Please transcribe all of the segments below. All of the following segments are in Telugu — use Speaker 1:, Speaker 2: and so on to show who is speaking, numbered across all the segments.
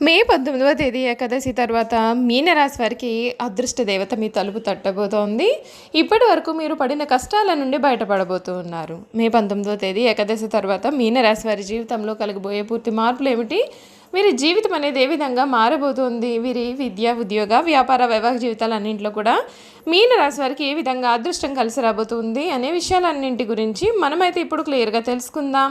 Speaker 1: మే పంతొమ్మిదవ తేదీ ఏకాదశి తర్వాత మీనరాశి వారికి అదృష్ట దేవత మీ తలుపు తట్టబోతోంది. ఇప్పటి వరకు మీరు పడిన కష్టాల నుండి బయటపడబోతూ ఉన్నారు. మే పంతొమ్మిదవ తేదీ ఏకాదశి తర్వాత మీనరాశి వారి జీవితంలో కలిగిపోయే పూర్తి మార్పులు ఏమిటి? వీరి జీవితం అనేది ఏ విధంగా మారబోతోంది? వీరి విద్య ఉద్యోగ వ్యాపార వైవాహిక జీవితాలన్నింటిలో కూడా మీనరాశి వారికి ఏ విధంగా అదృష్టం కలిసి రాబోతుంది అనే విషయాలన్నింటి గురించి మనమైతే ఇప్పుడు క్లియర్గా తెలుసుకుందాం.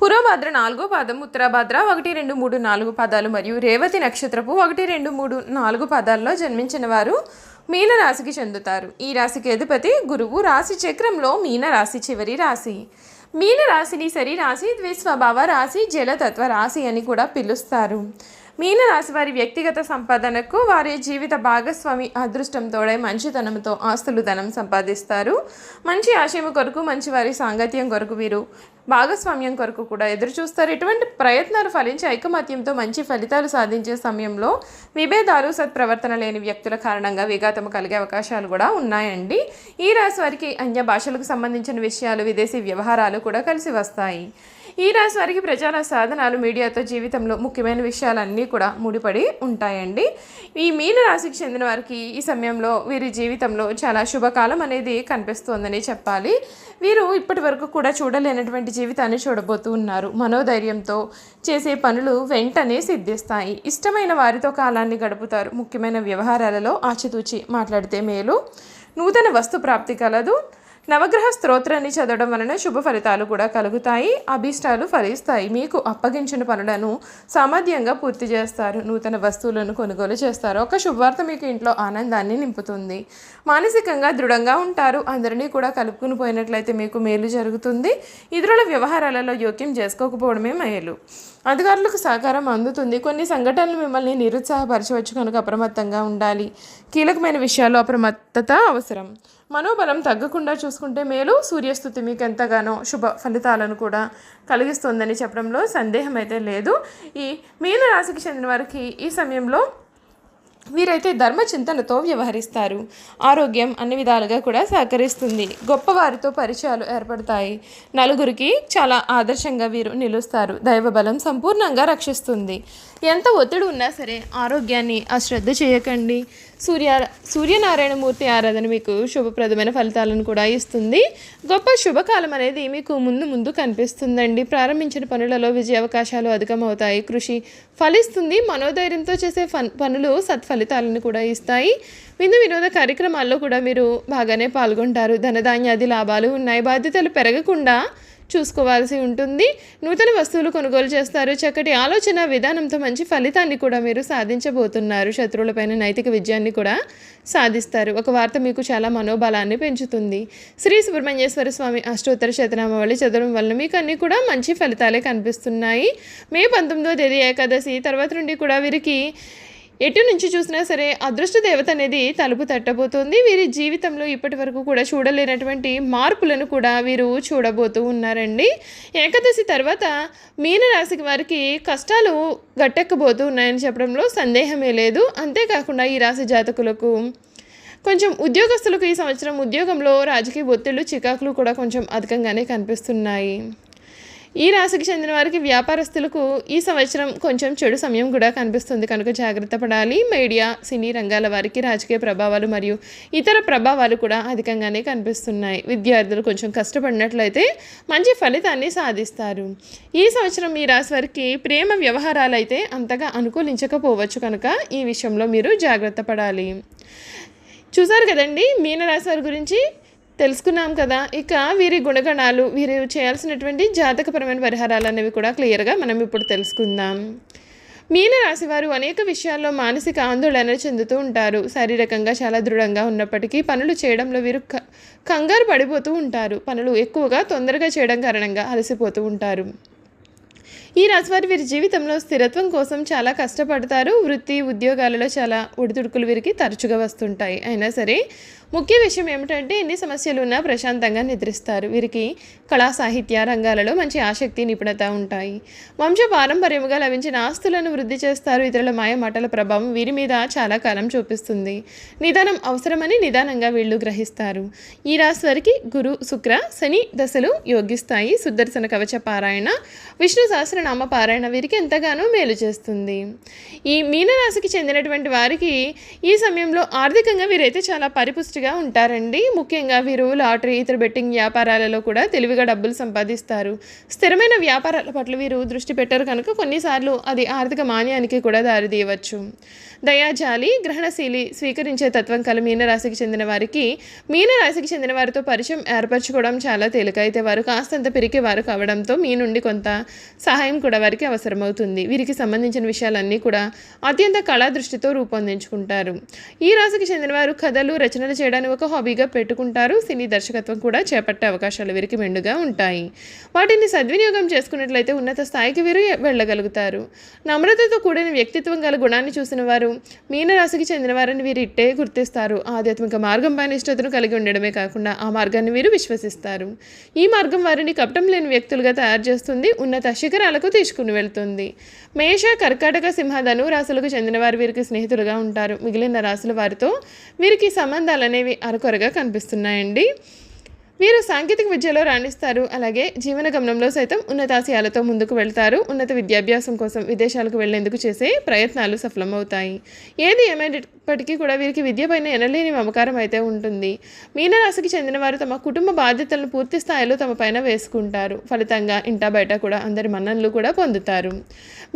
Speaker 1: పూర్వభద్ర నాలుగో పాదం ఉత్తరాభద్ర ఒకటి రెండు మూడు నాలుగు పాదాలు మరియు రేవతి నక్షత్రపు ఒకటి రెండు మూడు నాలుగు పాదాల్లో జన్మించిన వారు మీనరాశికి చెందుతారు. ఈ రాశికి అధిపతి గురువు. రాశి చక్రంలో మీనరాశి చివరి రాశి. మీనరాశిని సరి రాశి ద్విస్వభావ రాశి జలతత్వ రాశి అని కూడా పిలుస్తారు. మీనరాశి వారి వ్యక్తిగత సంపాదనకు వారి జీవిత భాగస్వామి అదృష్టం తోడై మంచితనంతో ఆస్తులు ధనం సంపాదిస్తారు. మంచి ఆశయం కొరకు మంచి వారి సాంగత్యం కొరకు వీరు భాగస్వామ్యం కొరకు కూడా ఎదురు చూస్తారు ఇటువంటి ప్రయత్నాలు ఫలించి ఐకమత్యంతో మంచి ఫలితాలు సాధించే సమయంలో విభేదాలు సత్ప్రవర్తన లేని వ్యక్తుల కారణంగా విఘాతము కలిగే అవకాశాలు కూడా ఉన్నాయండి. ఈ రాశి వారికి అన్య భాషలకు సంబంధించిన విషయాలు విదేశీ వ్యవహారాలు కూడా కలిసి వస్తాయి. ఈ రాశి వారికి ప్రచార సాధనాలు మీడియాతో జీవితంలో ముఖ్యమైన విషయాలన్నీ కూడా ముడిపడి ఉంటాయండి. ఈ మీన రాశికి చెందిన వారికి ఈ సమయంలో వీరి జీవితంలో చాలా శుభకాలం అనేది కనిపిస్తోందని చెప్పాలి. వీరు ఇప్పటి వరకు కూడా చూడలేనటువంటి జీవితాన్ని చూడబోతూ ఉన్నారు. మనోధైర్యంతో చేసే పనులు వెంటనే సిద్ధిస్తాయి. ఇష్టమైన వారితో కాలాన్ని గడుపుతారు. ముఖ్యమైన వ్యవహారాలలో ఆచితూచి మాట్లాడితే మేలు. నూతన వస్తు ప్రాప్తి కలదు. నవగ్రహ స్తోత్రాన్ని చదవడం వలన శుభ ఫలితాలు కూడా కలుగుతాయి. అభీష్టాలు ఫలిస్తాయి. మీకు అప్పగించిన పనులను సామర్థ్యంగా పూర్తి చేస్తారు. నూతన వస్తువులను కొనుగోలు చేస్తారు. ఒక శుభవార్త మీకు ఇంట్లో ఆనందాన్ని నింపుతుంది. మానసికంగా దృఢంగా ఉంటారు. అందరినీ కూడా కలుపుకుని పోయినట్లయితే మీకు మేలు జరుగుతుంది. ఇతరుల వ్యవహారాలలో జోక్యం చేసుకోకపోవడమే మేలు. అధికారులకు సహకారం అందుతుంది. కొన్ని సంఘటనలు మిమ్మల్ని నిరుత్సాహపరచవచ్చు కనుక అప్రమత్తంగా ఉండాలి. కీలకమైన విషయాల్లో అప్రమత్తత అవసరం. మనోబలం తగ్గకుండా చూసుకుంటే మేలు సూర్యస్థుతి మీకు ఎంతగానో శుభ ఫలితాలను కూడా కలిగిస్తుందని చెప్పడంలో సందేహం అయితే లేదు. ఈ మీనరాశికి చెందిన వారికి ఈ సమయంలో వీరైతే ధర్మ చింతనతో వ్యవహరిస్తారు. ఆరోగ్యం అన్ని విధాలుగా కూడా సహకరిస్తుంది. గొప్పవారితో పరిచయాలు ఏర్పడతాయి. నలుగురికి చాలా ఆదర్శంగా వీరు నిలుస్తారు. దైవబలం సంపూర్ణంగా రక్షిస్తుంది. ఎంత ఒత్తిడి ఉన్నా సరే ఆరోగ్యాన్ని అశ్రద్ధ చేయకండి. సూర్య సూర్యనారాయణమూర్తి ఆరాధన మీకు శుభప్రదమైన ఫలితాలను కూడా ఇస్తుంది. గొప్ప శుభకాలం అనేది మీకు ముందు ముందు కనిపిస్తుందండి. ప్రారంభించిన పనులలో విజయ అవకాశాలు అధికమవుతాయి. కృషి ఫలిస్తుంది. మనోధైర్యంతో చేసే ఫన్ పనులు సత్ఫలితాలను కూడా ఇస్తాయి. విందు వినోద కార్యక్రమాల్లో కూడా మీరు బాగానే పాల్గొంటారు. ధనధాన్యాది లాభాలు ఉన్నాయి. బాధ్యతలు పెరగకుండా చూసుకోవాల్సి ఉంటుంది. నూతన వస్తువులు కొనుగోలు చేస్తారు. చక్కటి ఆలోచన విధానంతో మంచి ఫలితాన్ని కూడా మీరు సాధించబోతున్నారు. శత్రువులపైన నైతిక విజయాన్ని కూడా సాధిస్తారు. ఒక వార్త మీకు చాలా మనోబలాన్ని పెంచుతుంది. శ్రీ సుబ్రహ్మణ్యేశ్వర స్వామి అష్టోత్తర శతనామావళి చదవడం వల్ల మీకు అన్నీ కూడా మంచి ఫలితాలే కనిపిస్తున్నాయి. మే పంతొమ్మిదో తేదీ ఏకాదశి. తర్వాత నుండి కూడా వీరికి ఎటు నుంచి చూసినా సరే అదృష్ట దేవత అనేది తలుపు తట్టబోతోంది. వీరి జీవితంలో ఇప్పటి వరకు కూడా చూడలేనటువంటి మార్పులను కూడా వీరు చూడబోతూ ఉన్నారండి. ఏకాదశి తర్వాత మీనరాశికి వారికి కష్టాలు గట్టెక్కబోతూ ఉన్నాయని చెప్పడంలో సందేహమే లేదు. అంతేకాకుండా ఈ రాశి జాతకులకు కొంచెం ఉద్యోగస్తులకు ఈ సంవత్సరం ఉద్యోగంలో రాజకీయ ఒత్తిళ్ళు చికాకులు కూడా కొంచెం అధికంగానే కనిపిస్తున్నాయి. ఈ రాశికి చెందిన వారికి వ్యాపారస్తులకు ఈ సంవత్సరం కొంచెం చెడు సమయం కూడా కనిపిస్తుంది. కనుక జాగ్రత్త పడాలి. మీడియా సినీ రంగాల వారికి రాజకీయ ప్రభావాలు మరియు ఇతర ప్రభావాలు కూడా అధికంగానే కనిపిస్తున్నాయి. విద్యార్థులు కొంచెం కష్టపడినట్లయితే మంచి ఫలితాన్ని సాధిస్తారు. ఈ సంవత్సరం ఈ రాశి వారికి ప్రేమ వ్యవహారాలు అయితే అంతగా అనుకూలించకపోవచ్చు. కనుక ఈ విషయంలో మీరు జాగ్రత్త పడాలి. చూసారు కదండి మీనరాశి వారి గురించి తెలుసుకున్నాం కదా. ఇక వీరి గుణగణాలు వీరు చేయాల్సినటువంటి జాతకపరమైన పరిహారాలు అనేవి కూడా క్లియర్గా మనం ఇప్పుడు తెలుసుకుందాం. మీన వారు అనేక విషయాల్లో మానసిక ఆందోళన చెందుతూ ఉంటారు. శారీరకంగా చాలా దృఢంగా ఉన్నప్పటికీ పనులు చేయడంలో వీరు క- కంగారు పడిపోతూ ఉంటారు. పనులు ఎక్కువగా తొందరగా చేయడం కారణంగా అలసిపోతూ ఉంటారు. ఈ రాశివారి వీరి జీవితంలో స్థిరత్వం కోసం చాలా కష్టపడతారు. వృత్తి ఉద్యోగాలలో చాలా ఒడిదుడుకులు వీరికి తరచుగా వస్తుంటాయి. అయినా సరే ముఖ్య విషయం ఏమిటంటే ఎన్ని సమస్యలు ఉన్నా ప్రశాంతంగా నిద్రిస్తారు. వీరికి కళా సాహిత్య రంగాలలో మంచి ఆసక్తి నిపుణత ఉంటాయి. వంశ పారంపర్యముగా లభించిన ఆస్తులను వృద్ధి చేస్తారు. ఇతరుల మాయ మాటల ప్రభావం వీరి మీద చాలా కాలం చూపిస్తుంది. నిదానం అవసరమని నిదానంగా వీళ్ళు గ్రహిస్తారు. ఈ రాశి వారికి గురు శుక్ర శని దశలు యోగిస్తాయి. సుదర్శన కవచ పారాయణ విష్ణు సహస్రనామ పారాయణ వీరికి ఎంతగానో మేలు చేస్తుంది. ఈ మీనరాశికి చెందినటువంటి వారికి ఈ సమయంలో ఆర్థికంగా వీరైతే చాలా పరిపుష్టిగా ఉంటారండి. ముఖ్యంగా వీరు లాటరీ ఇతర బెట్టింగ్ వ్యాపారాలలో కూడా తెలివిగా డబ్బులు సంపాదిస్తారు. స్థిరమైన వ్యాపారాల పట్ల వీరు దృష్టి పెట్టరు కనుక కొన్నిసార్లు అది ఆర్థిక మాన్యానికి కూడా దారితీయవచ్చు దయాజాలి గ్రహణశీలి స్వీకరించే తత్వం కల మీనరాశికి చెందిన వారికి మీనరాశికి చెందిన వారితో పరిచయం ఏర్పరచుకోవడం చాలా తేలిక. అయితే వారు కాస్తంత పిరికి వారు కావడంతో మీ నుండి కొంత సహాయం కూడా వారికి అవసరమవుతుంది. వీరికి సంబంధించిన విషయాలన్నీ కూడా అత్యంత కళా దృష్టితో రూపొందించుకుంటారు. ఈ రాశికి చెందిన వారు కథలు రచనలు చేయడానికి ఒక హాబీగా పెట్టుకుంటారు. సినీ దర్శకత్వం కూడా చేపట్టే అవకాశాలు వీరికి మెండుగా ఉంటాయి. వాటిని సద్వినియోగం చేసుకున్నట్లయితే ఉన్నత స్థాయికి వీరు వెళ్ళగలుగుతారు. నమ్రతతో కూడిన వ్యక్తిత్వం గల గుణాన్ని చూసిన వారు మీనరాశికి చెందిన వారిని వీరు ఇట్టే గుర్తిస్తారు. ఆధ్యాత్మిక మార్గం పైన ఇష్టతను కలిగి ఉండడమే కాకుండా ఆ మార్గాన్ని వీరు విశ్వసిస్తారు. ఈ మార్గం వారిని కపటం లేని వ్యక్తులుగా తయారు చేస్తుంది. ఉన్నత శిఖరాలకు తీసుకుని వెళ్తుంది. మేష కర్కాటక సింహ ధను రాశులకు చెందిన వారు వీరికి స్నేహితులుగా ఉంటారు. మిగిలిన రాశుల వారితో వీరికి సంబంధాలు అనేవి అరకొరగా కనిపిస్తున్నాయండి. వీరు సాంకేతిక విద్యలో రాణిస్తారు. అలాగే జీవన గమనంలో సైతం ఉన్నతాశయాలతో ముందుకు వెళ్తారు. ఉన్నత విద్యాభ్యాసం కోసం విదేశాలకు వెళ్ళేందుకు చేసే ప్రయత్నాలు సఫలమవుతాయి. ఏది ఏమైనా ఉన్నప్పటికీ కూడా వీరికి విద్యపైన ఎనలేని మమకారం అయితే ఉంటుంది. మీనరాశికి చెందిన వారు తమ కుటుంబ బాధ్యతలను పూర్తి స్థాయిలో తమ పైన వేసుకుంటారు. ఫలితంగా ఇంటా బయట కూడా అందరి మన్ననలు కూడా పొందుతారు.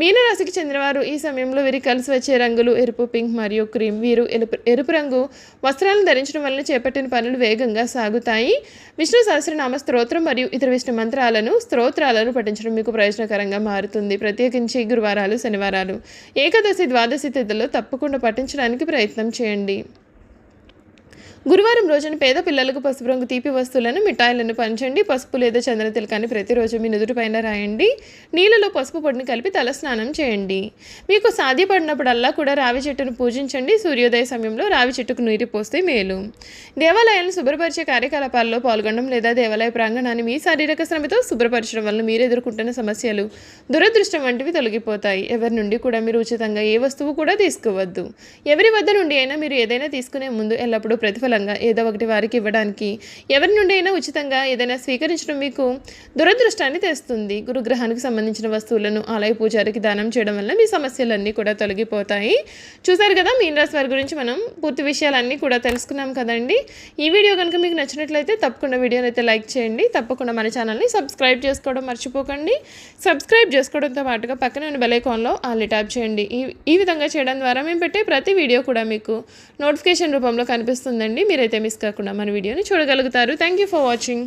Speaker 1: మీనరాశికి చెందినవారు ఈ సమయంలో వీరికి కలిసి వచ్చే రంగులు ఎరుపు పింక్ మరియు క్రీమ్. వీరు ఎరుపు ఎరుపు రంగు వస్త్రాలను ధరించడం వలన చేపట్టిన పనులు వేగంగా సాగుతాయి. విష్ణు సహస్రనామ స్తోత్రం మరియు ఇతర విష్ణు మంత్రాలను స్తోత్రాలను పఠించడం మీకు ప్రయోజనకరంగా మారుతుంది. ప్రత్యేకించి గురువారాలు శనివారాలు ఏకాదశి ద్వాదశి తిథుల్లో తప్పకుండా పఠించడానికి ప్రయత్నం ప్రయత్నం చేయండి. గురువారం రోజున పేద పిల్లలకు పసుపు రంగు తీపి వస్తువులను మిఠాయిలను పంచండి. పసుపు లేదా చందన తిలకాన్ని ప్రతిరోజు మీ నుదుటిపైన రాయండి. నీళ్ళలో పసుపు పొడిని కలిపి తల స్నానం చేయండి. మీకు సాధ్యపడినప్పుడల్లా కూడా రావి చెట్టును పూజించండి. సూర్యోదయ సమయంలో రావి చెట్టుకు నీరు పోస్తే మేలు. దేవాలయాలను శుభ్రపరిచే కార్యకలాపాల్లో పాల్గొనడం లేదా దేవాలయ ప్రాంగణాన్ని మీ శారీరక శ్రమతో శుభ్రపరచడం వల్ల మీరు ఎదుర్కొంటున్న సమస్యలు దురదృష్టం వంటివి తొలగిపోతాయి. ఎవరి నుండి కూడా మీరు ఉచితంగా ఏ వస్తువు కూడా తీసుకోవద్దు. ఎవరి వద్ద నుండి అయినా మీరు ఏదైనా తీసుకునే ముందు ఎల్లప్పుడూ ప్రతిఫలం ప్రతిఫలంగా ఏదో ఒకటి వారికి ఇవ్వడానికి ఎవరి నుండి అయినా ఉచితంగా ఏదైనా స్వీకరించడం మీకు దురదృష్టాన్ని తెస్తుంది. గురుగ్రహానికి సంబంధించిన వస్తువులను ఆలయ పూజారికి దానం చేయడం వల్ల మీ సమస్యలన్నీ కూడా తొలగిపోతాయి. చూసారు కదా మీనరాశి వారి గురించి మనం పూర్తి విషయాలన్నీ కూడా తెలుసుకున్నాం కదండి. ఈ వీడియో కనుక మీకు నచ్చినట్లయితే తప్పకుండా వీడియోని అయితే లైక్ చేయండి. తప్పకుండా మన ఛానల్ని సబ్స్క్రైబ్ చేసుకోవడం మర్చిపోకండి. సబ్స్క్రైబ్ చేసుకోవడంతో పాటుగా పక్కన ఉన్న బెలైకాన్లో ఆల్ ట్యాప్ చేయండి. ఈ ఈ విధంగా చేయడం ద్వారా మేము పెట్టే ప్రతి వీడియో కూడా మీకు నోటిఫికేషన్ రూపంలో కనిపిస్తుందండి. మీరైతే మిస్ కాకుండా మన వీడియోని చూడగలుగుతారు. Thank you for watching